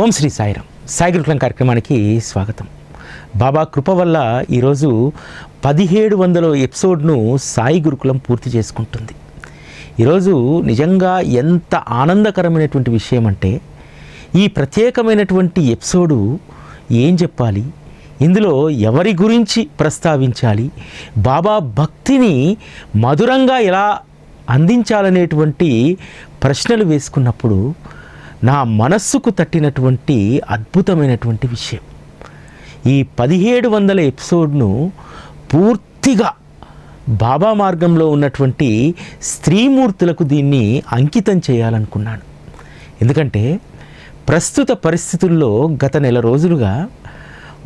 ఓం శ్రీ సాయిరాం సాయి గురుకులం కార్యక్రమానికి స్వాగతం. బాబా కృప వల్ల ఈరోజు పదిహేడు వందల ఎపిసోడ్ను సాయి గురుకులం పూర్తి చేసుకుంటుంది. ఈరోజు నిజంగా ఎంత ఆనందకరమైనటువంటి విషయం అంటే ఈ ప్రత్యేకమైనటువంటి ఎపిసోడు ఏం చెప్పాలి? ఇందులో ఎవరి గురించి ప్రస్తావించాలి? బాబా భక్తిని మధురంగా ఎలా అందించాలనేటువంటి ప్రశ్నలు వేసుకున్నప్పుడు నా మనస్సుకు తట్టినటువంటి అద్భుతమైనటువంటి విషయం. ఈ పదిహేడు వందల ఎపిసోడ్ను పూర్తిగా బాబా మార్గంలో ఉన్నటువంటి స్త్రీమూర్తులకు దీన్ని అంకితం చేయాలనుకున్నాను. ఎందుకంటే ప్రస్తుత పరిస్థితుల్లో గత నెల రోజులుగా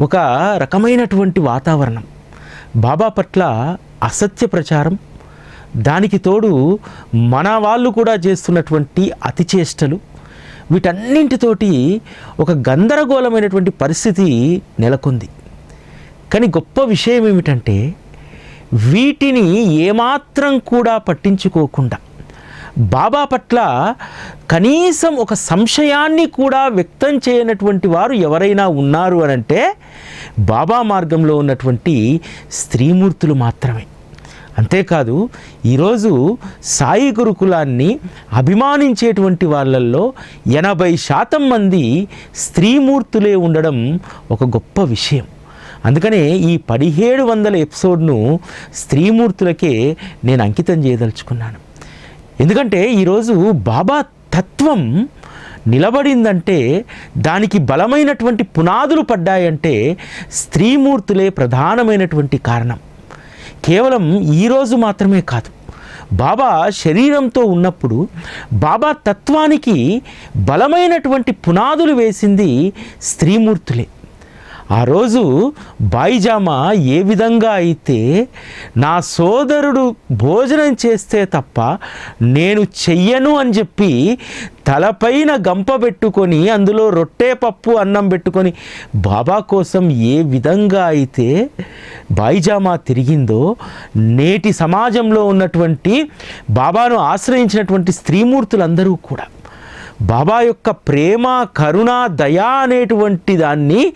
ఒక రకమైనటువంటి వాతావరణం బాబా పట్ల అసత్య ప్రచారం దానికి తోడు మన వాళ్ళు కూడా చేస్తున్నటువంటి అతిచేష్టలు వీటన్నింటితోటి ఒక గందరగోళమైనటువంటి పరిస్థితి నెలకొంది. కానీ గొప్ప విషయం ఏమిటంటే వీటిని ఏమాత్రం కూడా పట్టించుకోకుండా బాబా పట్ల కనీసం ఒక సంశయాన్ని కూడా వ్యక్తం చేయనటువంటి వారు ఎవరైనా ఉన్నారు అని అంటే బాబా మార్గంలో ఉన్నటువంటి స్త్రీమూర్తులు మాత్రమే. అంతేకాదు ఈరోజు సాయి గురుకులాన్ని అభిమానించేటువంటి వాళ్ళల్లో ఎనభై శాతం మంది స్త్రీమూర్తులే ఉండడం ఒక గొప్ప విషయం. అందుకనే ఈ పదిహేడు వందల ఎపిసోడ్ను స్త్రీమూర్తులకే నేను అంకితం చేయదలుచుకున్నాను. ఎందుకంటే ఈరోజు బాబా తత్వం నిలబడిందంటే దానికి బలమైనటువంటి పునాదులు పడ్డాయంటే స్త్రీమూర్తులే ప్రధానమైనటువంటి కారణం. కేవలం ఈరోజు మాత్రమే కాదు. బాబా శరీరంతో ఉన్నప్పుడు బాబా తత్వానికి బలమైనటువంటి పునాదులు వేసింది స్త్రీమూర్తులే. ఆ రోజు బాయిజామా ఏ విధంగా అయితే నా సోదరుడు భోజనం చేస్తే తప్ప నేను చెయ్యను అని చెప్పి తలపైన గంప పెట్టుకొని అందులో రొట్టె పప్పు అన్నం పెట్టుకొని బాబా కోసం ఏ విధంగా అయితే బాయిజామా తిరిగిందో నేటి సమాజంలో ఉన్నటువంటి బాబాను ఆశ్రయించినటువంటి స్త్రీమూర్తులందరూ కూడా బాబా యొక్క ప్రేమ కరుణ దయ అనేటువంటి దాన్ని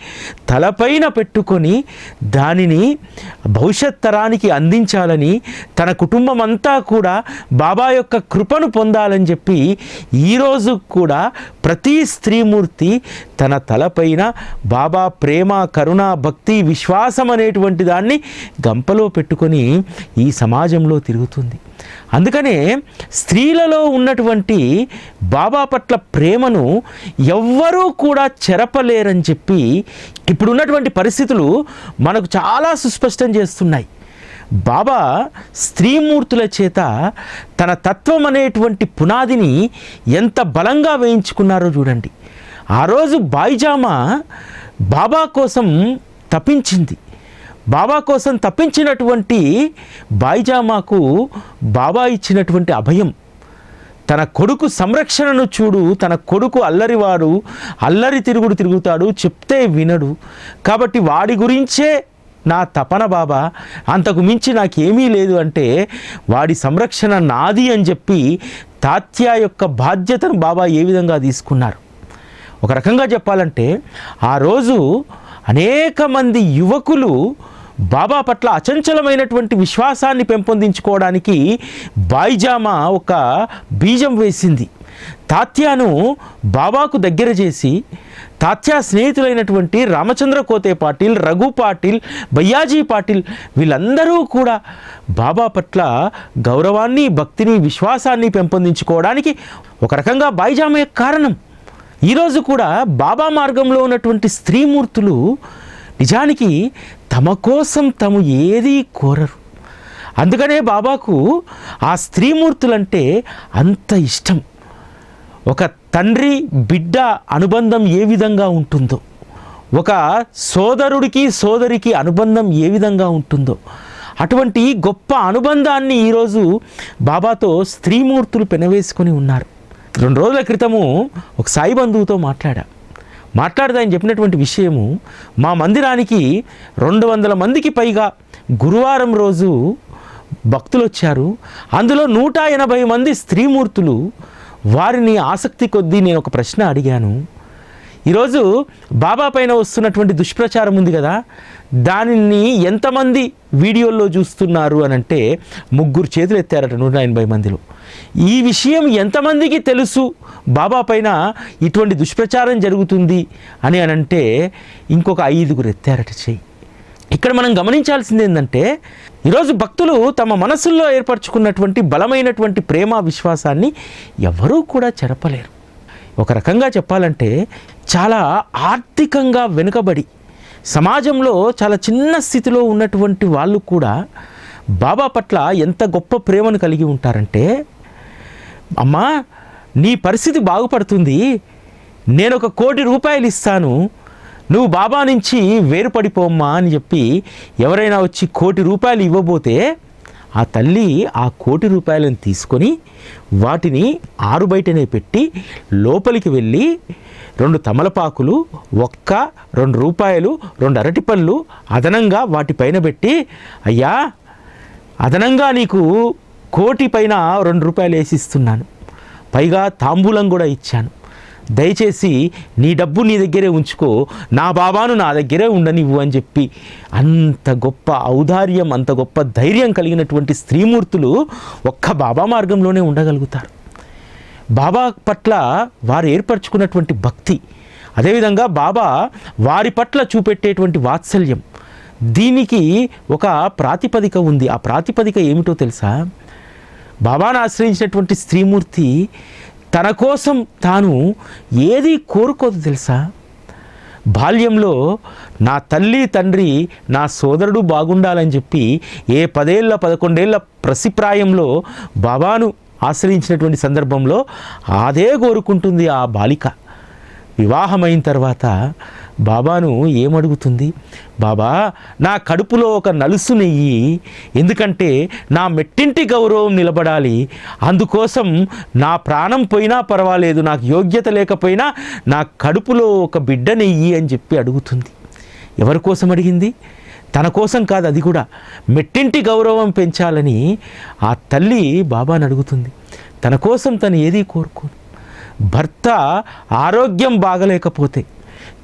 తలపైన పెట్టుకొని దానిని భవిష్యత్ తరానికి అందించాలని తన కుటుంబం అంతా కూడా బాబా యొక్క కృపను పొందాలని చెప్పి ఈరోజు కూడా ప్రతి స్త్రీమూర్తి తన తలపైన బాబా ప్రేమ కరుణ భక్తి విశ్వాసం అనేటువంటి దాన్ని గంపలో పెట్టుకొని ఈ సమాజంలో తిరుగుతుంది. అందుకనే స్త్రీలలో ఉన్నటువంటి బాబా పట్ల ప్రేమను ఎవ్వరూ కూడా చెరపలేరని చెప్పి ఇప్పుడు ఉన్నటువంటి పరిస్థితులు మనకు చాలా సుస్పష్టం చేస్తున్నాయి. బాబా స్త్రీమూర్తుల చేత తన తత్వం అనేటువంటి పునాదిని ఎంత బలంగా వేయించుకున్నారో చూడండి. ఆ రోజు బాయిజామా బాబా కోసం తప్పించింది బాబా కోసం తప్పించినటువంటి బాయిజామాకు బాబా ఇచ్చినటువంటి అభయం. తన కొడుకు సంరక్షణను చూడు తన కొడుకు అల్లరివాడు అల్లరి తిరుగుడు తిరుగుతాడు చెప్తే వినడు. కాబట్టి వాడి గురించే నా తపన బాబా. అంతకు మించి నాకేమీ లేదు అంటే వాడి సంరక్షణ నాది అని చెప్పి తాత్య యొక్క బాధ్యతను బాబా ఏ విధంగా తీసుకున్నారు? ఒక రకంగా చెప్పాలంటే ఆ రోజు అనేక మంది యువకులు బాబా పట్ల అచంచలమైనటువంటి విశ్వాసాన్ని పెంపొందించుకోవడానికి బాయిజామా ఒక బీజం వేసింది. తాత్యాను బాబాకు దగ్గర చేసి తాత్యా స్నేహితులైనటువంటి రామచంద్ర కోతే పాటిల్ రఘు పాటిల్ బయ్యాజీ పాటిల్ వీళ్ళందరూ కూడా బాబా పట్ల గౌరవాన్ని భక్తిని విశ్వాసాన్ని పెంపొందించుకోవడానికి ఒక రకంగా బాయిజామే కారణం. ఈరోజు కూడా బాబా మార్గంలో ఉన్నటువంటి స్త్రీమూర్తులు నిజానికి తమ కోసం తాము ఏదీ కోరరు. అందుకనే బాబాకు ఆ స్త్రీమూర్తులంటే అంత ఇష్టం. ఒక తండ్రి బిడ్డ అనుబంధం ఏ విధంగా ఉంటుందో ఒక సోదరుడికి సోదరికి అనుబంధం ఏ విధంగా ఉంటుందో అటువంటి గొప్ప అనుబంధాన్ని ఈరోజు బాబాతో స్త్రీమూర్తులు పెనవేసుకొని ఉన్నారు. రెండు రోజుల క్రితము ఒక సాయి బంధువుతో మాట్లాడా. మాట్లాడితే ఆయన చెప్పినటువంటి విషయము మా మందిరానికి రెండు వందల మందికి పైగా గురువారం రోజు భక్తులు వచ్చారు. అందులో నూట ఎనభై మంది స్త్రీమూర్తులు. వారిని ఆసక్తి కొద్దీ నేను ఒక ప్రశ్న అడిగాను. ఈరోజు బాబా పైన వస్తున్నటువంటి దుష్ప్రచారం ఉంది కదా. దానిని ఎంతమంది వీడియోల్లో చూస్తున్నారు అని అంటే ముగ్గురు చేతులు ఎత్తారట నూట ఎనభై మందిలో. ఈ విషయం ఎంతమందికి తెలుసు? బాబా పైన ఇటువంటి దుష్ప్రచారం జరుగుతుంది అని అనంటే ఇంకొక ఐదుగురు ఎత్తారట చెయ్యి. ఇక్కడ మనం గమనించాల్సింది ఏంటంటే ఈరోజు భక్తులు తమ మనసుల్లో ఏర్పరచుకున్నటువంటి బలమైనటువంటి ప్రేమ విశ్వాసాన్ని ఎవరూ కూడా చెరపలేరు ఒక రకంగా చెప్పాలంటే చాలా ఆర్థికంగా వెనుకబడి సమాజంలో చాలా చిన్న స్థితిలో ఉన్నటువంటి వాళ్ళు కూడా బాబా పట్ల ఎంత గొప్ప ప్రేమను కలిగి ఉంటారంటే అమ్మా నీ పరిస్థితి బాగుపడుతుంది. నేను ఒక కోటి రూపాయలు ఇస్తాను. నువ్వు బాబా నుంచి వేరుపడిపోమ్మా అని చెప్పి ఎవరైనా వచ్చి కోటి రూపాయలు ఇవ్వబోతే ఆ తల్లి ఆ కోటి రూపాయలను తీసుకొని వాటిని ఆరు బయటనే పెట్టి లోపలికి వెళ్ళి రెండు తమలపాకులు ఒక్క రెండు రూపాయలు రెండు అరటిపళ్ళు అదనంగా వాటిపైన పెట్టి అయ్యా అదనంగా నీకు కోటి పైన రెండు రూపాయలు వేసిస్తున్నాను. పైగా తాంబూలం కూడా ఇచ్చాను. దయచేసి నీ డబ్బు నీ దగ్గరే ఉంచుకో. నా బాబాను నా దగ్గరే ఉండనివ్వు అని చెప్పి అంత గొప్ప ఔదార్యం అంత గొప్ప ధైర్యం కలిగినటువంటి స్త్రీమూర్తులు ఒక్క బాబా మార్గంలోనే ఉండగలుగుతారు. బాబా పట్ల వారు ఏర్పరచుకున్నటువంటి భక్తి అదేవిధంగా బాబా వారి పట్ల చూపెట్టేటువంటి వాత్సల్యం దీనికి ఒక ప్రాతిపదిక ఉంది. ఆ ప్రాతిపదిక ఏమిటో తెలుసా? బాబాను ఆశ్రయించినటువంటి స్త్రీమూర్తి తన కోసం తాను ఏది కోరుకోదు తెలుసా? బాల్యంలో నా తల్లి తండ్రి నా సోదరుడు బాగుండాలని చెప్పి ఏ పదేళ్ళ పదకొండేళ్ళ ప్రసిప్రాయంలో బాబాను ఆశ్రయించినటువంటి సందర్భంలో అదే కోరుకుంటుంది ఆ బాలిక. వివాహమైన తర్వాత బాబాను ఏమడుగుతుంది? బాబా నా కడుపులో ఒక నలుసు నెయ్యి ఎందుకంటే నా మెట్టింటి గౌరవం నిలబడాలి. అందుకోసం నా ప్రాణం పోయినా పర్వాలేదు నాకు యోగ్యత లేకపోయినా నా కడుపులో ఒక బిడ్డ నెయ్యి అని చెప్పి అడుగుతుంది. ఎవరి కోసం అడిగింది? తన కోసం కాదు అది కూడా. మెట్టింటి గౌరవం పెంచాలని ఆ తల్లి బాబాని అడుగుతుంది. తన కోసం తను ఏదీ కోరుకోను భర్త ఆరోగ్యం బాగలేకపోతే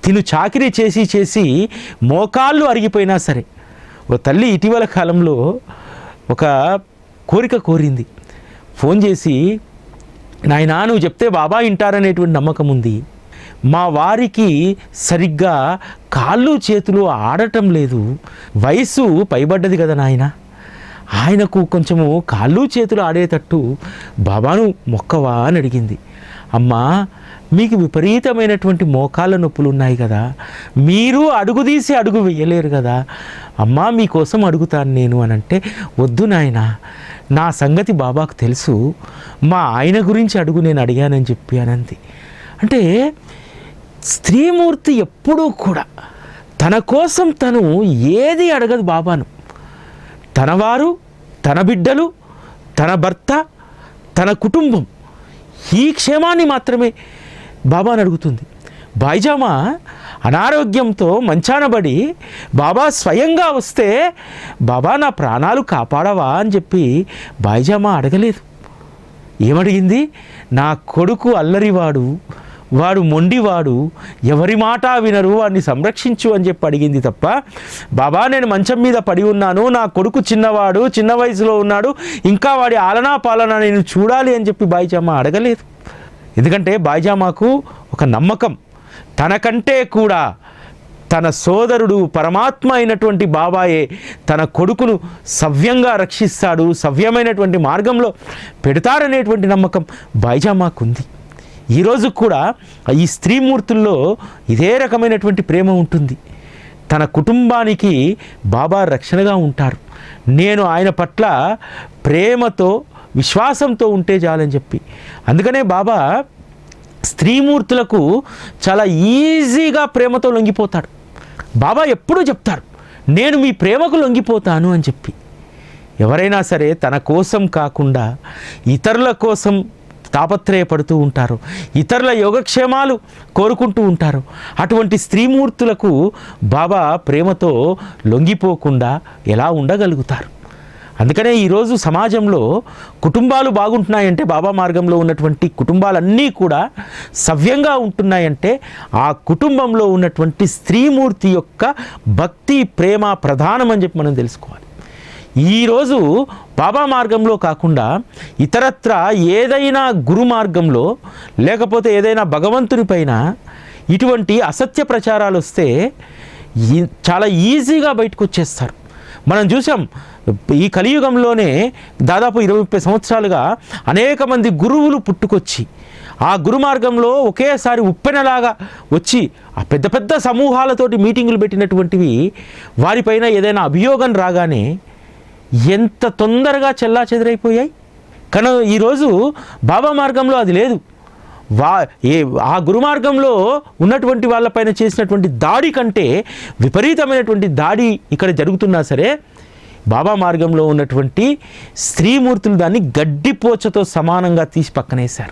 తిను చాకిరీ చేసి చేసి మోకాళ్ళు అరిగిపోయినా సరే ఓ తల్లి ఇటీవల కాలంలో ఒక కోరిక కోరింది. ఫోన్ చేసి నాయన నువ్వు చెప్తే బాబా వింటారనేటువంటి నమ్మకం ఉంది. మా వారికి సరిగ్గా కాళ్ళు చేతులు ఆడటం లేదు. వయసు పైబడ్డది కదా నాయన. ఆయనకు కొంచెము కాళ్ళు చేతులు ఆడేటట్టు బాబాను మొక్కవా అని అడిగింది. అమ్మా మీకు విపరీతమైనటువంటి మోకాళ్ళ నొప్పులు ఉన్నాయి కదా మీరు అడుగు తీసి అడుగు వేయలేరు కదా అమ్మా మీకోసం అడుగుతాను నేను అని అంటే వద్దు నాయన నా సంగతి బాబాకు తెలుసు మా ఆయన గురించి అడుగు నేను అడిగానని చెప్పి అనంది అంటే స్త్రీమూర్తి ఎప్పుడూ కూడా తన కోసం తను ఏది అడగదు బాబాను. తనవారు తన బిడ్డలు తన భర్త తన కుటుంబం ఈ క్షేమాన్ని మాత్రమే బాబాని అడుగుతుంది. బాయిజామా అనారోగ్యంతో మంచానబడి బాబా స్వయంగా వస్తే బాబా నా ప్రాణాలు కాపాడవా అని చెప్పి బాయిజామా అడగలేదు. ఏమడిగింది? నా కొడుకు అల్లరివాడు వాడు మొండివాడు ఎవరి మాట వినరు వాడిని సంరక్షించు అని చెప్పి అడిగింది తప్ప బాబా నేను మంచం మీద పడి ఉన్నాను నా కొడుకు చిన్నవాడు చిన్న వయసులో ఉన్నాడు ఇంకా వాడి ఆలనా పాలన నేను చూడాలి అని చెప్పి బాయిజామా అడగలేదు. ఎందుకంటే బాయిజామాకు ఒక నమ్మకం. తనకంటే కూడా తన సోదరుడు పరమాత్మ అయినటువంటి బాబాయే తన కొడుకును సవ్యంగా రక్షిస్తాడు సవ్యమైనటువంటి మార్గంలో పెడతారనేటువంటి నమ్మకం బైజామాకుంది ఈరోజు కూడా ఈ స్త్రీమూర్తుల్లో ఇదే రకమైనటువంటి ప్రేమ ఉంటుంది. తన కుటుంబానికి బాబా రక్షణగా ఉంటారు. నేను ఆయన పట్ల ప్రేమతో విశ్వాసంతో ఉంటే చాలని చెప్పి. అందుకనే బాబా స్త్రీమూర్తులకు చాలా ఈజీగా ప్రేమతో లొంగిపోతాడు. బాబా ఎప్పుడూ చెప్తారు నేను మీ ప్రేమకు లొంగిపోతాను అని చెప్పి. ఎవరైనా సరే తన కోసం కాకుండా ఇతరుల కోసం తాపత్రయపడుతూ ఉంటారు ఇతరుల యోగక్షేమాలు కోరుకుంటూ ఉంటారు. అటువంటి స్త్రీమూర్తులకు బాబా ప్రేమతో లొంగిపోకుండా ఎలా ఉండగలుగుతారు? అందుకనే ఈరోజు సమాజంలో కుటుంబాలు బాగుంటున్నాయంటే బాబా మార్గంలో ఉన్నటువంటి కుటుంబాలన్నీ కూడా సవ్యంగా ఉంటున్నాయంటే ఆ కుటుంబంలో ఉన్నటువంటి స్త్రీమూర్తి యొక్క భక్తి ప్రేమ ప్రధానం అని చెప్పి మనం తెలుసుకోవాలి. ఈరోజు బాబా మార్గంలో కాకుండా ఇతరత్ర ఏదైనా గురు మార్గంలో లేకపోతే ఏదైనా భగవంతుని పైన ఇటువంటి అసత్య ప్రచారాలు వస్తే ఈ- చాలా ఈజీగా బయటకు వచ్చేస్తారు. మనం చూసాం ఈ కలియుగంలోనే దాదాపు ఇరవై ముప్పై సంవత్సరాలుగా అనేక మంది గురువులు పుట్టుకొచ్చి ఆ గురు మార్గంలో ఒకేసారి ఉప్పెనలాగా వచ్చి ఆ పెద్ద పెద్ద సమూహాలతోటి మీటింగులు పెట్టినటువంటివి వారిపైన ఏదైనా అభియోగం రాగానే ఎంత తొందరగా చెల్లా చెదిరైపోయాయి కానీ ఈరోజు బాబా మార్గంలో అది లేదు. వా ఏ ఆ గురుమార్గంలో ఉన్నటువంటి వాళ్ళపైన చేసినటువంటి దాడి కంటే విపరీతమైనటువంటి దాడి ఇక్కడ జరుగుతున్నా సరే బాబా మార్గంలో ఉన్నటువంటి స్త్రీమూర్తులు దాన్ని గడ్డిపోచతో సమానంగా తీసి పక్కనేశారు.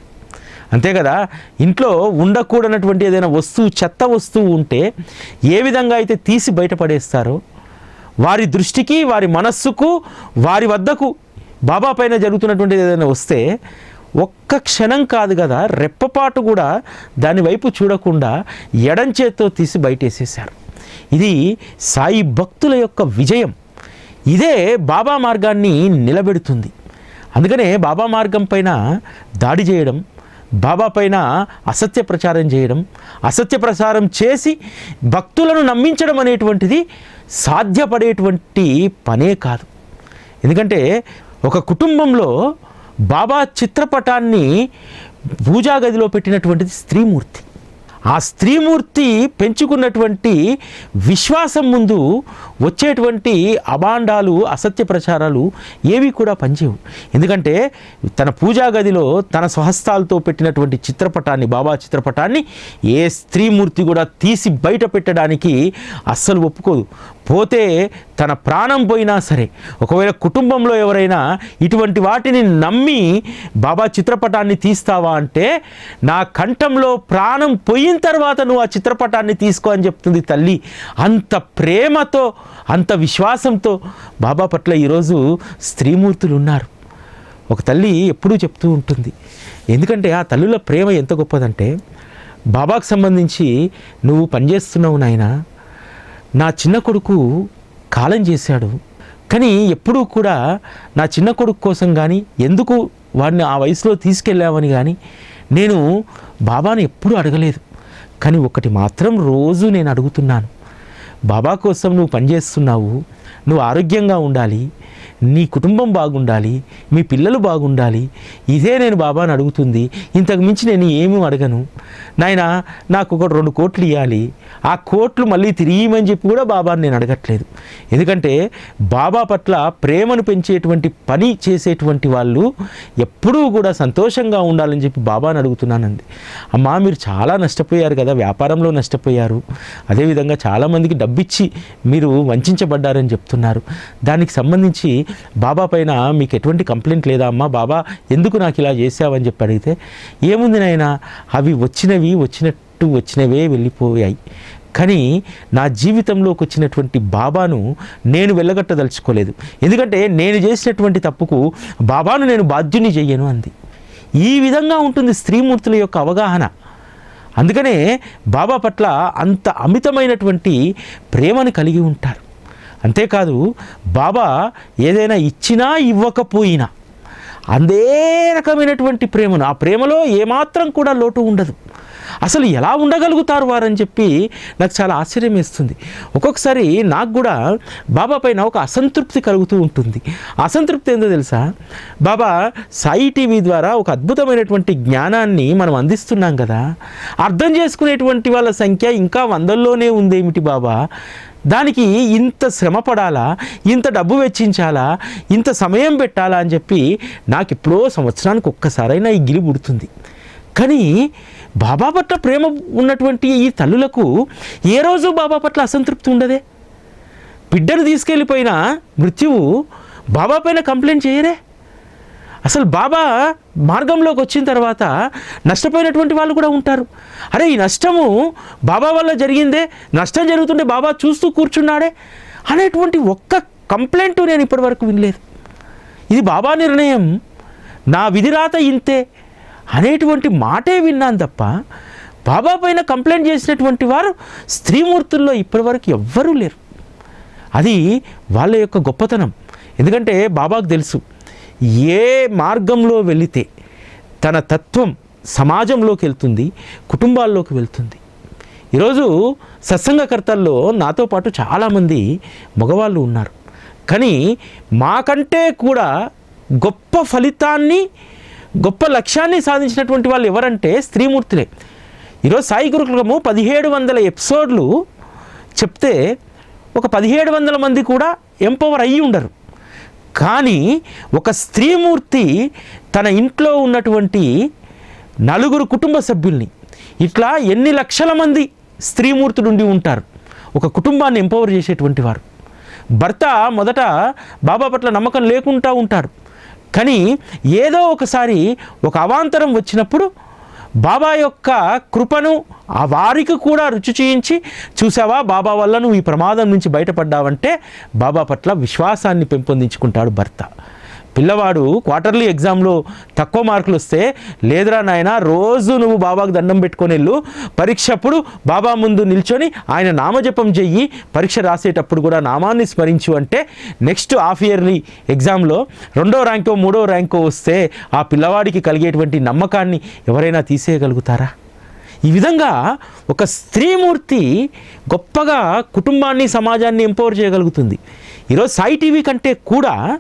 అంతే కదా? ఇంట్లో ఉండకూడనటువంటి ఏదైనా వస్తువు చెత్త వస్తువు ఉంటే ఏ విధంగా అయితే తీసి బయటపడేస్తారో వారి దృష్టికి వారి మనస్సుకు వారి వద్దకు బాబా పైన జరుగుతున్నటువంటి ఏదైనా వస్తే ఒక్క క్షణం కాదు కదా రెప్పపాటు కూడా దాని వైపు చూడకుండా ఎడంచేత్తో తీసి బయటేసేశారు. ఇది సాయి భక్తుల యొక్క విజయం. ఇదే బాబా మార్గాన్ని నిలబెడుతుంది. అందుకనే బాబా మార్గం పైన దాడి చేయడం బాబా పైన అసత్య ప్రచారం చేయడం అసత్య ప్రచారం చేసి భక్తులను నమ్మించడం అనేటువంటిది సాధ్యపడేటువంటి పనే కాదు. ఎందుకంటే ఒక కుటుంబంలో బాబా చిత్రపటాన్ని పూజా గదిలో పెట్టినటువంటిది స్త్రీమూర్తి. ఆ స్త్రీమూర్తి పెంచుకున్నటువంటి విశ్వాసం ముందు వచ్చేటువంటి అభాండాలు అసత్య ప్రచారాలు ఏవి కూడా పనిచేయవు. ఎందుకంటే తన పూజా గదిలో తన స్వహస్తాలతో పెట్టినటువంటి చిత్రపటాన్ని బాబా చిత్రపటాన్ని ఏ స్త్రీమూర్తి కూడా తీసి బయట పెట్టడానికి అస్సలు ఒప్పుకోదు. పోతే తన ప్రాణం పోయినా సరే ఒకవేళ కుటుంబంలో ఎవరైనా ఇటువంటి వాటిని నమ్మి బాబా చిత్రపటాన్ని తీస్తావా అంటే నా కంఠంలో ప్రాణం పోయిన తర్వాత నువ్వు ఆ చిత్రపటాన్ని తీసుకో అని చెప్తుంది తల్లి. అంత ప్రేమతో అంత విశ్వాసంతో బాబా పట్ల ఈరోజు స్త్రీమూర్తులు ఉన్నారు ఒక తల్లి ఎప్పుడూ చెప్తూ ఉంటుంది. ఎందుకంటే ఆ తల్లుల ప్రేమ ఎంత గొప్పదంటే బాబాకు సంబంధించి నువ్వు పనిచేస్తున్నావు నాయనా నా చిన్న కొడుకు కాలం చేశాడు. కానీ ఎప్పుడూ కూడా నా చిన్న కొడుకు కోసం కానీ ఎందుకు వాడిని ఆ వయసులో తీసుకెళ్ళామని కానీ నేను బాబాను ఎప్పుడూ అడగలేదు. కానీ ఒకటి మాత్రం రోజు నేను అడుగుతున్నాను. బాబా కోసం నువ్వు పనిచేస్తున్నావు. నువ్వు ఆరోగ్యంగా ఉండాలి. నీ కుటుంబం బాగుండాలి మీ పిల్లలు బాగుండాలి. ఇదే నేను బాబాని అడుగుతుంది. ఇంతకు మించి నేను ఏమీ అడగను. నాయన నాకు ఒక రెండు కోట్లు ఇవ్వాలి ఆ కోట్లు మళ్ళీ తిరిగిమని చెప్పి కూడా బాబాని నేను అడగట్లేదు. ఎందుకంటే బాబా పట్ల ప్రేమను పెంచేటువంటి పని చేసేటువంటి వాళ్ళు ఎప్పుడూ కూడా సంతోషంగా ఉండాలని చెప్పి బాబాని అడుగుతున్నానండి అమ్మా మీరు చాలా నష్టపోయారు కదా వ్యాపారంలో నష్టపోయారు. అదేవిధంగా చాలామందికి డబ్బిచ్చి మీరు వంచబడ్డారని చెప్తున్నారు. దానికి సంబంధించి బాబా పైన మీకు ఎటువంటి కంప్లైంట్ లేదా అమ్మా? బాబా ఎందుకు నాకు ఇలా చేసావని చెప్పి అడిగితే ఏముంది నాయనా? అవి వచ్చినవి వచ్చినట్టు వచ్చినవే వెళ్ళిపోయాయి. కానీ నా జీవితంలోకి వచ్చినటువంటి బాబాను నేను వెళ్ళగట్టదలుచుకోలేదు ఎందుకంటే నేను చేసినటువంటి తప్పుకు బాబాను నేను బాధ్యుని చెయ్యను అంది. ఈ విధంగా ఉంటుంది స్త్రీమూర్తుల యొక్క అవగాహన. అందుకనే బాబా పట్ల అంత అమితమైనటువంటి ప్రేమను కలిగి ఉంటారు. అంతేకాదు బాబా ఏదైనా ఇచ్చినా ఇవ్వకపోయినా అందే రకమైనటువంటి ప్రేమను ఆ ప్రేమలో ఏమాత్రం కూడా లోటు ఉండదు. అసలు ఎలా ఉండగలుగుతారు వారని చెప్పి నాకు చాలా ఆశ్చర్యం వేస్తుంది. ఒక్కొక్కసారి నాకు కూడా బాబా పైన ఒక అసంతృప్తి కలుగుతూ ఉంటుంది. అసంతృప్తి ఏందో తెలుసా? బాబా సాయి టీవీ ద్వారా ఒక అద్భుతమైనటువంటి జ్ఞానాన్ని మనం అందిస్తున్నాం కదా. అర్థం చేసుకునేటువంటి వాళ్ళ సంఖ్య ఇంకా వందల్లోనే ఉందేమిటి బాబా? దానికి ఇంత శ్రమ పడాలా? ఇంత డబ్బు వెచ్చించాలా? ఇంత సమయం పెట్టాలా? అని చెప్పి నాకు ఎప్పుడో సంవత్సరానికి ఒక్కసారైనా ఈ గిలి పుడుతుంది. కానీ బాబా పట్ల ప్రేమ ఉన్నటువంటి ఈ తల్లులకు ఏ రోజు బాబా పట్ల అసంతృప్తి ఉండదే? బిడ్డను తీసుకెళ్ళిపోయిన మృత్యువు బాబా పైన కంప్లైంట్ చేయరే అసలు బాబా మార్గంలోకి వచ్చిన తర్వాత నష్టపోయినటువంటి వాళ్ళు కూడా ఉంటారు. అరే ఈ నష్టము బాబా వల్ల జరిగిందే నష్టం జరుగుతుంటే బాబా చూస్తూ కూర్చున్నాడే అనేటువంటి ఒక్క కంప్లైంట్ నేను ఇప్పటివరకు వినలేదు. ఇది బాబా నిర్ణయం నా విధిరాత ఇంతే అనేటువంటి మాటే విన్నాను తప్ప బాబా పైన కంప్లైంట్ చేసినటువంటి వారు స్త్రీమూర్తుల్లో ఇప్పటివరకు ఎవ్వరూ లేరు. అది వాళ్ళ యొక్క గొప్పతనం. ఎందుకంటే బాబాకు తెలుసు ఏ మార్గంలో వెళితే తన తత్వం సమాజంలోకి వెళ్తుంది కుటుంబాల్లోకి వెళ్తుంది. ఈరోజు సత్సంగకర్తల్లో నాతో పాటు చాలామంది మగవాళ్ళు ఉన్నారు. కానీ మాకంటే కూడా గొప్ప ఫలితాన్ని గొప్ప లక్ష్యాన్ని సాధించినటువంటి వాళ్ళు ఎవరంటే స్త్రీమూర్తులే. ఈరోజు సాయి గురుకులము పదిహేడు వందల ఎపిసోడ్లు చెప్తే ఒక పదిహేడు వందల మంది కూడా ఎంపవర్ అయ్యి ఉండరు. కానీ ఒక స్త్రీమూర్తి తన ఇంట్లో ఉన్నటువంటి నలుగురు కుటుంబ సభ్యుల్ని ఇట్లా ఎన్ని లక్షల మంది స్త్రీమూర్తులు ఉండి ఉంటారు. ఒక కుటుంబాన్ని ఎంపవర్ చేసేటువంటి వారు. భర్త మొదట బాబా పట్ల నమ్మకం లేకుండా ఉంటాడు. కానీ ఏదో ఒకసారి ఒక అవాంతరం వచ్చినప్పుడు బాబా యొక్క కృపను ఆ వారికి కూడా రుచి చేయించి చూసావా బాబా వల్ల నువ్వు ఈ ప్రమాదం నుంచి బయటపడ్డావంటే బాబా పట్ల విశ్వాసాన్ని పెంపొందించుకుంటాడు భర్త. పిల్లవాడు క్వార్టర్లీ ఎగ్జామ్లో తక్కువ మార్కులు వస్తే లేదురా నాయన రోజు నువ్వు బాబాకు దండం పెట్టుకొని వెళ్ళు. పరీక్ష అప్పుడు బాబా ముందు నిల్చొని ఆయన నామజపం చెయ్యి. పరీక్ష రాసేటప్పుడు కూడా నామాన్ని స్మరించు అంటే నెక్స్ట్ హాఫ్ ఇయర్లీ ఎగ్జామ్లో రెండో ర్యాంకో మూడో ర్యాంకో వస్తే ఆ పిల్లవాడికి కలిగేటువంటి నమ్మకాన్ని ఎవరైనా తీసేయగలుగుతారా? ఈ విధంగా ఒక స్త్రీమూర్తి గొప్పగా కుటుంబాన్ని సమాజాన్ని ఎంపవర్ చేయగలుగుతుంది. ఈరోజు సాయి టీవీ కంటే కూడా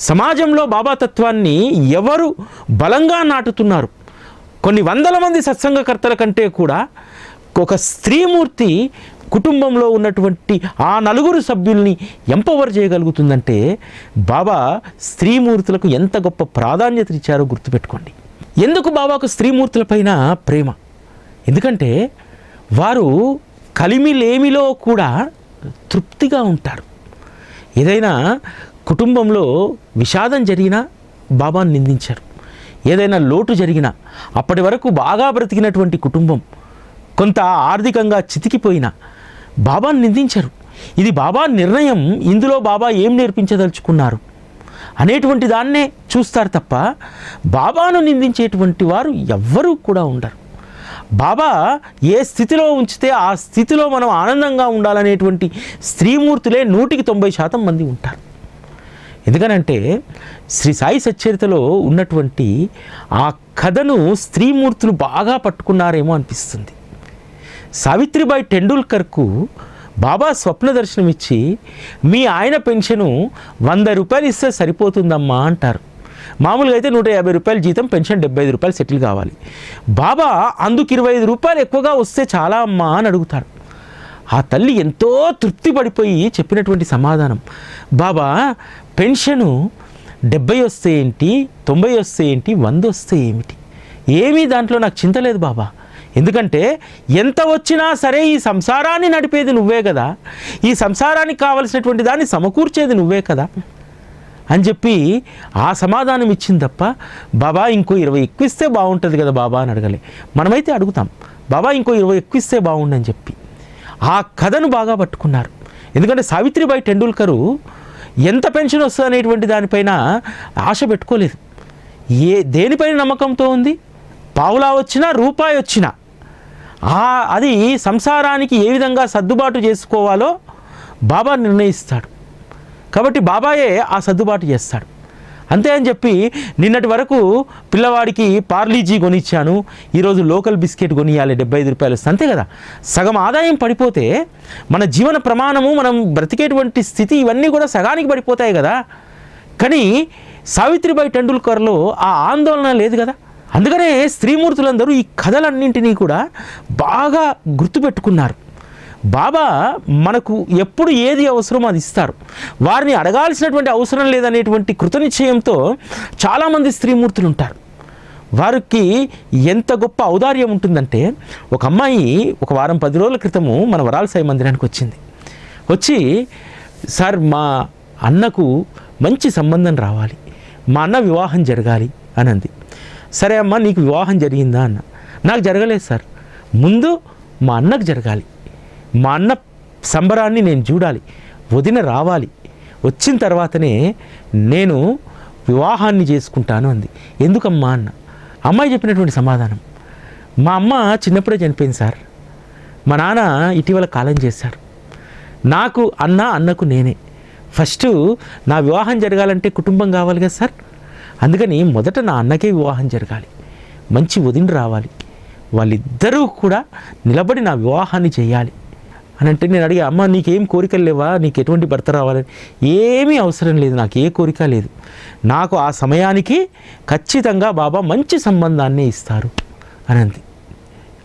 సమాజంలో బాబా తత్వాన్ని ఎవరు బలంగా నాటుతున్నారు? కొన్ని వందల మంది సత్సంగకర్తల కంటే కూడా ఒక స్త్రీమూర్తి కుటుంబంలో ఉన్నటువంటి ఆ నలుగురు సభ్యుల్ని ఎంపవర్ చేయగలుగుతుందంటే బాబా స్త్రీమూర్తులకు ఎంత గొప్ప ప్రాధాన్యత ఇచ్చారో గుర్తుపెట్టుకోండి. ఎందుకు బాబాకు స్త్రీమూర్తులపైన ప్రేమ? ఎందుకంటే వారు కలిమిలేమిలో కూడా తృప్తిగా ఉంటారు. ఏదైనా కుటుంబంలో విషాదం జరిగినా బాబాను నిందించారు. ఏదైనా లోటు జరిగినా అప్పటి వరకు బాగా బ్రతికినటువంటి కుటుంబం కొంత ఆర్థికంగా చితికిపోయినా బాబాను నిందించారు. ఇది బాబా నిర్ణయం ఇందులో బాబా ఏం నేర్పించదలుచుకున్నారు అనేటువంటి దాన్నే చూస్తారు తప్ప బాబాను నిందించేటువంటి వారు ఎవ్వరూ కూడా ఉండరు. బాబా ఏ స్థితిలో ఉంచితే ఆ స్థితిలో మనం ఆనందంగా ఉండాలనేటువంటి స్త్రీమూర్తులే నూటికి తొంభై శాతం మంది ఉంటారు. ఎందుకనంటే శ్రీ సాయి సచ్చరితలో ఉన్నటువంటి ఆ కథను స్త్రీమూర్తులు బాగా పట్టుకున్నారేమో అనిపిస్తుంది. సావిత్రిబాయి టెండూల్కర్కు బాబా స్వప్న దర్శనం ఇచ్చి మీ ఆయన పెన్షను వంద రూపాయలు ఇస్తే సరిపోతుందమ్మా అంటారు. మామూలుగా అయితే నూట యాభై రూపాయల జీతం పెన్షన్ డెబ్బై ఐదు రూపాయలు సెటిల్ కావాలి. బాబా అందుకు ఇరవై ఐదు రూపాయలు ఎక్కువగా వస్తే చాలా అమ్మా అని అడుగుతారు. ఆ తల్లి ఎంతో తృప్తి పడిపోయి చెప్పినటువంటి సమాధానం. బాబా పెన్షను డెబ్బై వస్తే ఏంటి తొంభై వస్తే ఏంటి వంద వస్తే ఏమిటి? ఏమీ దాంట్లో నాకు చింత లేదు బాబా. ఎందుకంటే ఎంత వచ్చినా సరే ఈ సంసారాన్ని నడిపేది నువ్వే కదా. ఈ సంసారానికి కావలసినటువంటి దాన్ని సమకూర్చేది నువ్వే కదా. అని చెప్పి ఆ సమాధానం ఇచ్చింది తప్ప బాబా ఇంకో ఇరవై ఎక్కువ ఇస్తే బాగుంటుంది కదా బాబా అని అడగలే. మనమైతే అడుగుతాం బాబా ఇంకో ఇరవై ఎక్కువ ఇస్తే బాగుండని చెప్పి. ఆ కథను బాగా పట్టుకున్నారు. ఎందుకంటే సావిత్రిబాయి టెండూల్కరు ఎంత పెన్షన్ వస్తుంది అనేటువంటి దానిపైన ఆశ పెట్టుకోలేదు. ఏ దేనిపైన నమ్మకంతో ఉంది? పావులా వచ్చినా రూపాయి వచ్చినా. ఆ అది సంసారానికి ఏ విధంగా సర్దుబాటు చేసుకోవాలో బాబా నిర్ణయిస్తాడు. కాబట్టి బాబాయే ఆ సర్దుబాటు చేస్తాడు. అంతే అని చెప్పి నిన్నటి వరకు పిల్లవాడికి పార్లీజీ కొనిచ్చాను. ఈరోజు లోకల్ బిస్కెట్ కొనియాలి డెబ్బై ఐదు రూపాయలు వస్తుంది అంతే కదా. సగం ఆదాయం పడిపోతే మన జీవన ప్రమాణము మనం బ్రతికేటువంటి స్థితి ఇవన్నీ కూడా సగానికి పడిపోతాయి కదా. కానీ సావిత్రిబాయి టెండూల్కర్లో ఆ ఆందోళన లేదు కదా. అందుకనే స్త్రీమూర్తులందరూ ఈ కథలన్నింటినీ కూడా బాగా గుర్తుపెట్టుకున్నారు. బాబా మనకు ఎప్పుడు ఏది అవసరమో అది ఇస్తారు. వారిని అడగాల్సినటువంటి అవసరం లేదనేటువంటి కృతనిశ్చయంతో చాలామంది స్త్రీమూర్తులు ఉంటారు. వారికి ఎంత గొప్ప ఔదార్యం ఉంటుందంటే ఒక అమ్మాయి ఒక వారం పది రోజుల క్రితము మన వరాల సాయి మందిరానికి వచ్చింది. వచ్చి సార్ మా అన్నకు మంచి సంబంధం రావాలి. మా అన్న వివాహం జరగాలి అని అంది సరే అమ్మ నీకు వివాహం జరిగిందా అన్న. నాకు జరగలేదు సార్. ముందు మా అన్నకు జరగాలి. మా అన్న సంబరాన్ని నేను చూడాలి వదిన రావాలి. వచ్చిన తర్వాతనే నేను వివాహాన్ని చేసుకుంటాను అంది. ఎందుకమ్మా అన్న? అమ్మాయి చెప్పినటువంటి సమాధానం. మా అమ్మ చిన్నప్పుడే చనిపోయింది సార్. మా నాన్న ఇటీవల కాలం చేశారు. నాకు అన్న అన్నకు నేనే. ఫస్ట్ నా వివాహం జరగాలంటే కుటుంబం కావాలి కదా సార్. అందుకని మొదట నా అన్నకే వివాహం జరగాలి. మంచి వదిన రావాలి. వాళ్ళిద్దరూ కూడా నిలబడి నా వివాహాన్ని చేయాలి. అని అంటే నేను అడిగా అమ్మ నీకేం కోరికలు లేవా? నీకు ఎటువంటి భర్త రావాలని ఏమీ అవసరం లేదు నాకు ఏ కోరిక లేదు. నాకు ఆ సమయానికి ఖచ్చితంగా బాబా మంచి సంబంధాన్ని ఇస్తారు. అని అంది.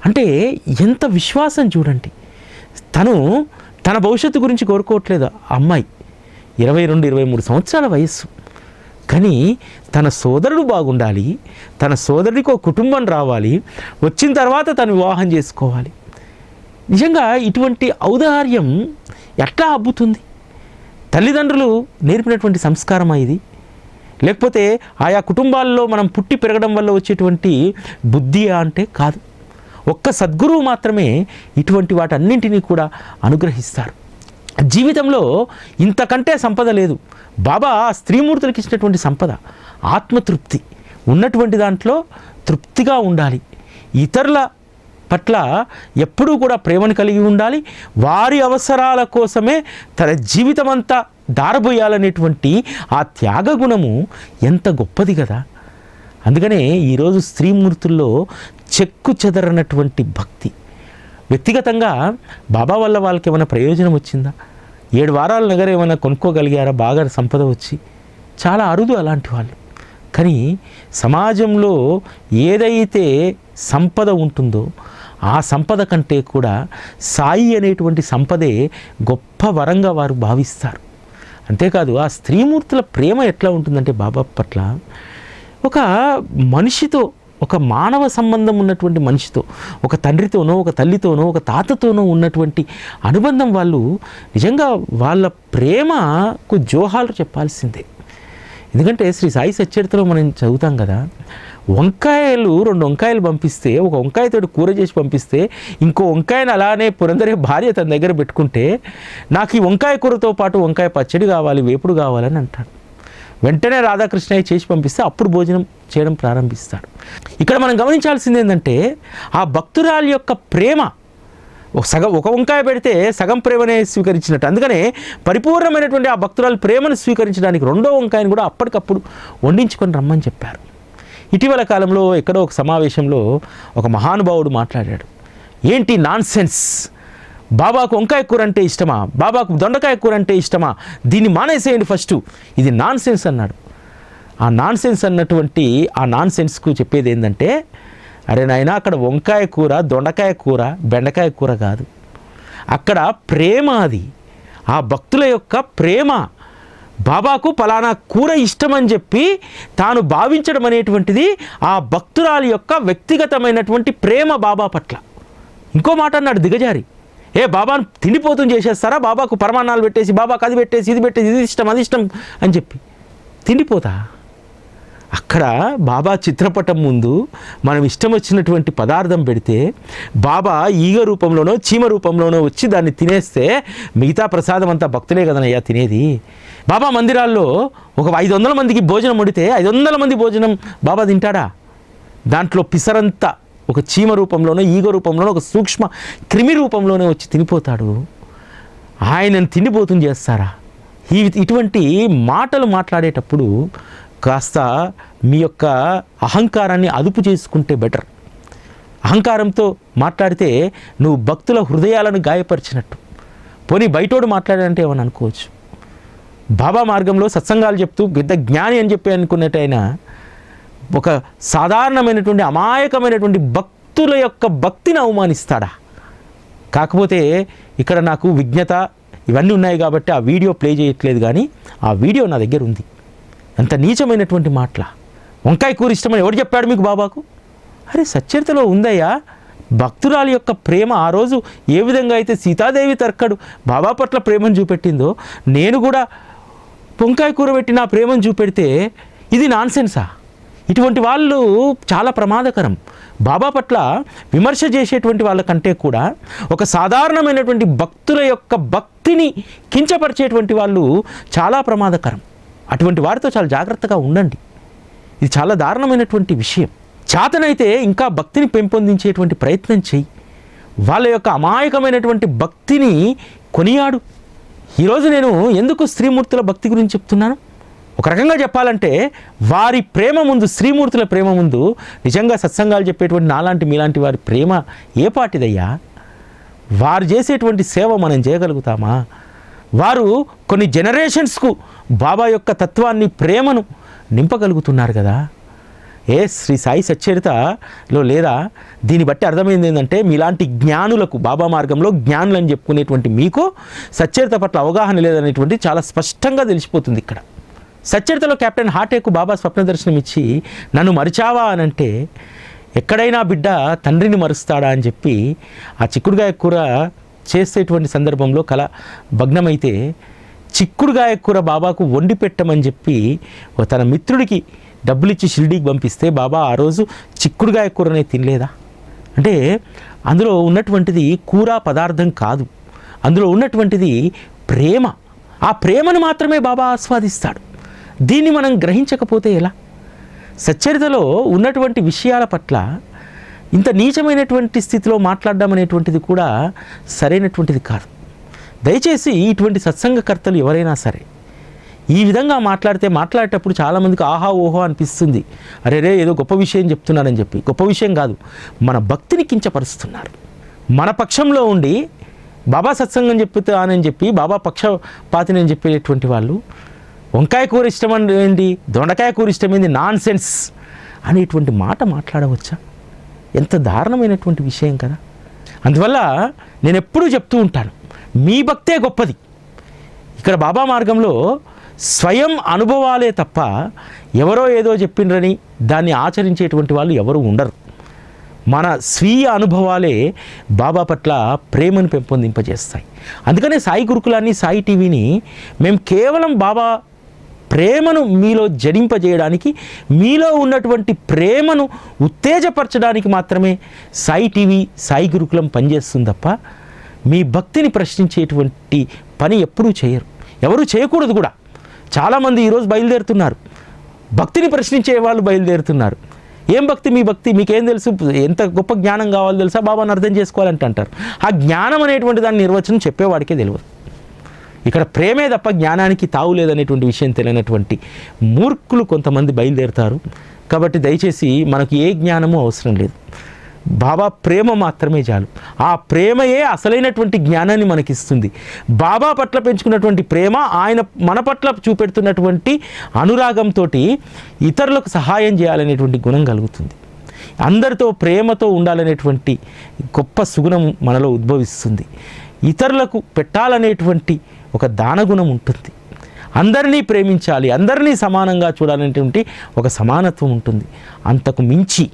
అంటే ఎంత విశ్వాసం చూడండి. తను తన భవిష్యత్తు గురించి కోరుకోవట్లేదు ఆ అమ్మాయి. ఇరవై రెండు ఇరవై మూడు సంవత్సరాల వయస్సు. కానీ తన సోదరుడు బాగుండాలి తన సోదరుడికి ఒక కుటుంబం రావాలి వచ్చిన తర్వాత తను వివాహం చేసుకోవాలి. నిజంగా ఇటువంటి ఔదార్యం ఎట్లా అబ్బుతుంది? తల్లిదండ్రులు నేర్పినటువంటి సంస్కారమా ఇది? లేకపోతే ఆయా కుటుంబాల్లో మనం పుట్టి పెరగడం వల్ల వచ్చేటువంటి బుద్ధి అంటే కాదు. ఒక్క సద్గురువు మాత్రమే ఇటువంటి వాటన్నింటినీ కూడా అనుగ్రహిస్తారు. జీవితంలో ఇంతకంటే సంపద లేదు. బాబా స్త్రీమూర్తులకు ఇచ్చినటువంటి సంపద ఆత్మతృప్తి. ఉన్నటువంటి దాంట్లో తృప్తిగా ఉండాలి. ఇతరుల పట్ల ఎప్పుడూ కూడా ప్రేమను కలిగి ఉండాలి. వారి అవసరాల కోసమే తన జీవితం అంతా దారబోయాలనేటువంటి ఆ త్యాగ గుణము ఎంత గొప్పది కదా. అందుకనే ఈరోజు స్త్రీమూర్తుల్లో చెక్కు చెదరనటువంటి భక్తి. వ్యక్తిగతంగా బాబా వల్ల వాళ్ళకి ఏమైనా ప్రయోజనం వచ్చిందా? ఏడు వారాల నగర ఏమైనా కొనుక్కోగలిగారా? బాగా సంపద వచ్చి. చాలా అరుదు అలాంటి వాళ్ళు. కానీ సమాజంలో ఏదైతే సంపద ఉంటుందో ఆ సంపద కంటే కూడా సాయి అనేటువంటి సంపదే గొప్ప వరంగా వారు భావిస్తారు. అంతేకాదు ఆ స్త్రీమూర్తుల ప్రేమ ఎట్లా ఉంటుందంటే బాబా పట్ల ఒక మనిషితో ఒక మానవ సంబంధం ఉన్నటువంటి మనిషితో ఒక తండ్రితోనో ఒక తల్లితోనో ఒక తాతతోనో ఉన్నటువంటి అనుబంధం వాళ్ళు నిజంగా వాళ్ళ ప్రేమకు జోహాలు చెప్పాల్సిందే. ఎందుకంటే శ్రీ సాయి సచ్చరితలో మనం చదువుతాం కదా వంకాయలు రెండు వంకాయలు పంపిస్తే ఒక వంకాయతోటి కూర చేసి పంపిస్తే ఇంకో వంకాయను అలానే పురందరే భార్య తన దగ్గర పెట్టుకుంటే నాకు ఈ వంకాయ కూరతో పాటు వంకాయ పచ్చడి కావాలి వేపుడు కావాలని అంటాడు. వెంటనే రాధాకృష్ణయ్య చేసి పంపిస్తే అప్పుడు భోజనం చేయడం ప్రారంభిస్తాడు. ఇక్కడ మనం గమనించాల్సింది ఏంటంటే ఆ భక్తురాలి యొక్క ప్రేమ ఒక సగం ఒక వంకాయ పెడితే సగం ప్రేమనే స్వీకరించినట్టు. అందుకనే పరిపూర్ణమైనటువంటి ఆ భక్తురాలు ప్రేమను స్వీకరించడానికి రెండో వంకాయను కూడా అప్పటికప్పుడు వండించుకొని రమ్మని చెప్పారు. ఇటీవల కాలంలో ఎక్కడో ఒక సమావేశంలో ఒక మహానుభావుడు మాట్లాడాడు. ఏంటి నాన్ సెన్స్ బాబాకు వంకాయ కూర అంటే ఇష్టమా? బాబాకు దొండకాయ కూర అంటే ఇష్టమా? దీన్ని మానేసేయండి ఫస్ట్. ఇది నాన్ సెన్స్ అన్నాడు. ఆ నాన్ సెన్స్ అన్నటువంటి ఆ నాన్ సెన్స్కు చెప్పేది ఏంటంటే అరే నాయన అక్కడ వంకాయ కూర దొండకాయ కూర బెండకాయ కూర కాదు. అక్కడ ప్రేమ అది. ఆ భక్తుల యొక్క ప్రేమ. బాబాకు పలానా కూర ఇష్టమని చెప్పి తాను భావించడం అనేటువంటిది ఆ భక్తురాలి యొక్క వ్యక్తిగతమైనటువంటి ప్రేమ బాబా పట్ల. ఇంకో మాట అన్నాడు దిగజారి. ఏ బాబాను తిండిపోతుంది చేసేస్తారా? బాబాకు పరమాన్నాలు పెట్టేసి బాబాకు అది పెట్టేసి ఇది పెట్టేసి ఇది ఇష్టం అది ఇష్టం అని చెప్పి. తిండిపోతా? అక్కడ బాబా చిత్రపటం ముందు మనం ఇష్టం వచ్చినటువంటి పదార్థం పెడితే బాబా ఈగ రూపంలోనో చీమ రూపంలోనో వచ్చి దాన్ని తినేస్తే మిగతా ప్రసాదం అంతా భక్తులే కదనయ్యా తినేది. బాబా మందిరాల్లో ఒక ఐదు వందల మందికి భోజనం వండితే ఐదు వందల మంది భోజనం బాబా తింటాడా? దాంట్లో పిసరంతా ఒక చీమ రూపంలోనో ఈగ రూపంలోనో ఒక సూక్ష్మ క్రిమి రూపంలోనే వచ్చి తినిపోతాడు. ఆయనను తిండిపోతుంది చేస్తారా? ఈ ఇటువంటి మాటలు మాట్లాడేటప్పుడు కాస్త మీ యొక్క అహంకారాన్ని అదుపు చేసుకుంటే బెటర్. అహంకారంతో మాట్లాడితే నువ్వు భక్తుల హృదయాలను గాయపరిచినట్టు. పోనీ బయటోడు మాట్లాడాలంటే ఏమని అనుకోవచ్చు? బాబా మార్గంలో సత్సంగాలు చెప్తూ పెద్ద జ్ఞాని అని చెప్పి అనుకున్నట్టయినా ఒక సాధారణమైనటువంటి అమాయకమైనటువంటి భక్తుల యొక్క భక్తిని అవమానిస్తాడా? కాకపోతే ఇక్కడ నాకు విజ్ఞత ఇవన్నీ ఉన్నాయి కాబట్టి ఆ వీడియో ప్లే చేయట్లేదు కానీ ఆ వీడియో నా దగ్గర ఉంది. అంత నీచమైనటువంటి మాటల? వంకాయ కూర ఇష్టమని ఎవడు చెప్పాడు మీకు బాబాకు? అరే సచ్చరితలో ఉందయ్యా. భక్తురాలి యొక్క ప్రేమ ఆ రోజు ఏ విధంగా అయితే సీతాదేవి తర్కడు బాబా పట్ల ప్రేమను చూపెట్టిందో నేను కూడా వంకాయ కూర పెట్టి నా ప్రేమను చూపెడితే ఇది నాన్సెన్సా? ఇటువంటి వాళ్ళు చాలా ప్రమాదకరం. బాబా పట్ల విమర్శ చేసేటువంటి వాళ్ళకంటే కూడా ఒక సాధారణమైనటువంటి భక్తుల యొక్క భక్తిని కించపరిచేటువంటి వాళ్ళు చాలా ప్రమాదకరం. అటువంటి వారితో చాలా జాగ్రత్తగా ఉండండి. ఇది చాలా దారుణమైనటువంటి విషయం. చేతనైతే ఇంకా భక్తిని పెంపొందించేటువంటి ప్రయత్నం చేయి వాళ్ళ యొక్క అమాయకమైనటువంటి భక్తిని కొనియాడు. ఈరోజు నేను ఎందుకు స్త్రీమూర్తుల భక్తి గురించి చెప్తున్నాను? ఒక రకంగా చెప్పాలంటే వారి ప్రేమ ముందు స్త్రీమూర్తుల ప్రేమ ముందు నిజంగా సత్సంగాలు చెప్పేటువంటి నాలాంటి మీలాంటి వారి ప్రేమ ఏ పాటిదయ్యా? వారు చేసేటువంటి సేవ మనం చేయగలుగుతామా? వారు కొన్ని జనరేషన్స్కు బాబా యొక్క తత్వాన్ని ప్రేమను నింపగలుగుతున్నారు కదా. ఏ శ్రీ సాయి సచ్చరితలో లేదా? దీన్ని బట్టి అర్థమైంది ఏంటంటే మీలాంటి జ్ఞానులకు బాబా మార్గంలో జ్ఞానులు అని చెప్పుకునేటువంటి మీకు సచ్చరిత పట్ల అవగాహన లేదనేటువంటి చాలా స్పష్టంగా తెలిసిపోతుంది ఇక్కడ. సచ్చరితలో కెప్టెన్ హాటేకు బాబా స్వప్న దర్శనం ఇచ్చి నన్ను మరిచావా? అని అంటే ఎక్కడైనా బిడ్డ తండ్రిని మరుస్తాడా? అని చెప్పి ఆ చిక్కుడుగాయ కూర చేసేటువంటి సందర్భంలో కల భగ్నమైతే చిక్కుడుగాయ కూర బాబాకు వండి పెట్టమని చెప్పి తన మిత్రుడికి డబ్బులు ఇచ్చి షిరిడీకి పంపిస్తే బాబా ఆ రోజు చిక్కుడుగాయ కూరనే తినలేదా? అంటే అందులో ఉన్నటువంటిది కూర పదార్థం కాదు. అందులో ఉన్నటువంటిది ప్రేమ. ఆ ప్రేమను మాత్రమే బాబా ఆస్వాదిస్తాడు. దీన్ని మనం గ్రహించకపోతే ఎలా? సచ్చరితలో ఉన్నటువంటి విషయాల పట్ల ఇంత నీచమైనటువంటి స్థితిలో మాట్లాడడం అనేటువంటిది కూడా సరైనటువంటిది కాదు. దయచేసి ఇటువంటి సత్సంగకర్తలు ఎవరైనా సరే ఈ విధంగా మాట్లాడితే మాట్లాడేటప్పుడు చాలామందికి ఆహా ఓహో అనిపిస్తుంది. అరే రే ఏదో గొప్ప విషయం చెప్తున్నారని చెప్పి. గొప్ప విషయం కాదు. మన భక్తిని కించపరుస్తున్నారు. మన పక్షంలో ఉండి బాబా సత్సంగం చెప్తానని చెప్పి బాబా పక్షపాతిని చెప్పేటువంటి వాళ్ళు వంకాయ కూర ఇష్టం ఏంటి? దొండకాయ కూర ఇష్టమైంది నాన్ సెన్స్ అనేటువంటి మాట మాట్లాడవచ్చా? ఎంత దారుణమైనటువంటి విషయం కదా. అందువల్ల నేను ఎప్పుడూ చెప్తూ ఉంటాను మీ భక్తే గొప్పది. ఇక్కడ బాబా మార్గంలో స్వయం అనుభవాలే తప్ప ఎవరో ఏదో చెప్పిండ్రని దాన్ని ఆచరించేటువంటి వాళ్ళు ఎవరు ఉండరు. మన స్వీయ అనుభవాలే బాబా పట్ల ప్రేమను పెంపొందింపజేస్తాయి. అందుకనే సాయి గురుకులాన్ని సాయి టీవీని మేము కేవలం బాబా ప్రేమను మీలో జడింపజేయడానికి మీలో ఉన్నటువంటి ప్రేమను ఉత్తేజపరచడానికి మాత్రమే సాయి టీవీ సాయి గురుకులం పనిచేస్తుంది తప్ప మీ భక్తిని ప్రశ్నించేటువంటి పని ఎప్పుడూ చేయరు. ఎవరు చేయకూడదు కూడా. చాలామంది ఈరోజు బయలుదేరుతున్నారు. భక్తిని ప్రశ్నించే వాళ్ళు బయలుదేరుతున్నారు. ఏం భక్తి? మీ భక్తి మీకేం తెలుసు? ఎంత గొప్ప జ్ఞానం కావాలో తెలుసా? బాబాని అర్థం చేసుకోవాలంటే అంటారు. ఆ జ్ఞానం అనేటువంటి దాని నిర్వచనం చెప్పేవాడికే తెలియదు ఇక్కడ ప్రేమే తప్ప జ్ఞానానికి తావు లేదనేటువంటి విషయం తెలియనటువంటి మూర్ఖులు కొంతమంది బయలుదేరుతారు. కాబట్టి దయచేసి మనకు ఏ జ్ఞానము అవసరం లేదు. బాబా ప్రేమ మాత్రమే చాలు. ఆ ప్రేమయే అసలైనటువంటి జ్ఞానాన్ని మనకిస్తుంది. బాబా పట్ల పెంచుకున్నటువంటి ప్రేమ ఆయన మన పట్ల చూపెడుతున్నటువంటి అనురాగంతో ఇతరులకు సహాయం చేయాలనేటువంటి గుణం కలుగుతుంది. అందరితో ప్రేమతో ఉండాలనేటువంటి గొప్ప సుగుణం మనలో ఉద్భవిస్తుంది. ఇతరులకు పెట్టాలనేటువంటి ఒక దానగుణం ఉంటుంది. అందరినీ ప్రేమించాలి అందరినీ సమానంగా చూడాలనేటువంటి ఒక సమానత్వం ఉంటుంది. అంతకు మించి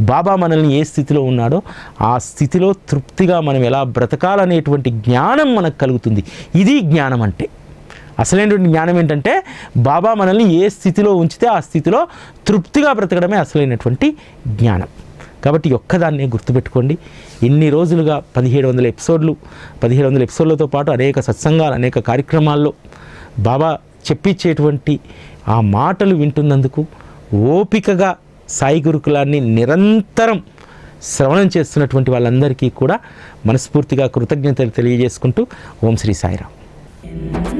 బాబా మనల్ని ఏ స్థితిలో ఉన్నాడో ఆ స్థితిలో తృప్తిగా మనం ఎలా బ్రతకాలనేటువంటి జ్ఞానం మనకు కలుగుతుంది. ఇది జ్ఞానం అంటే. అసలైనటువంటి జ్ఞానం ఏంటంటే బాబా మనల్ని ఏ స్థితిలో ఉంచితే ఆ స్థితిలో తృప్తిగా బ్రతకడమే అసలైనటువంటి జ్ఞానం. కాబట్టి ఒక్కదాన్నే గుర్తుపెట్టుకోండి. ఇన్ని రోజులుగా పదిహేడు వందల ఎపిసోడ్లు పదిహేడు వందల ఎపిసోడ్లతో పాటు అనేక సత్సంగాలు అనేక కార్యక్రమాల్లో బాబా చెప్పించేటువంటి ఆ మాటలు వింటున్నందుకు ఓపికగా సాయి గురుకులాన్ని నిరంతరం శ్రవణం చేస్తున్నటువంటి వాళ్ళందరికీ కూడా మనస్ఫూర్తిగా కృతజ్ఞతలు తెలియజేసుకుంటూ ఓం శ్రీ సాయిరామ్.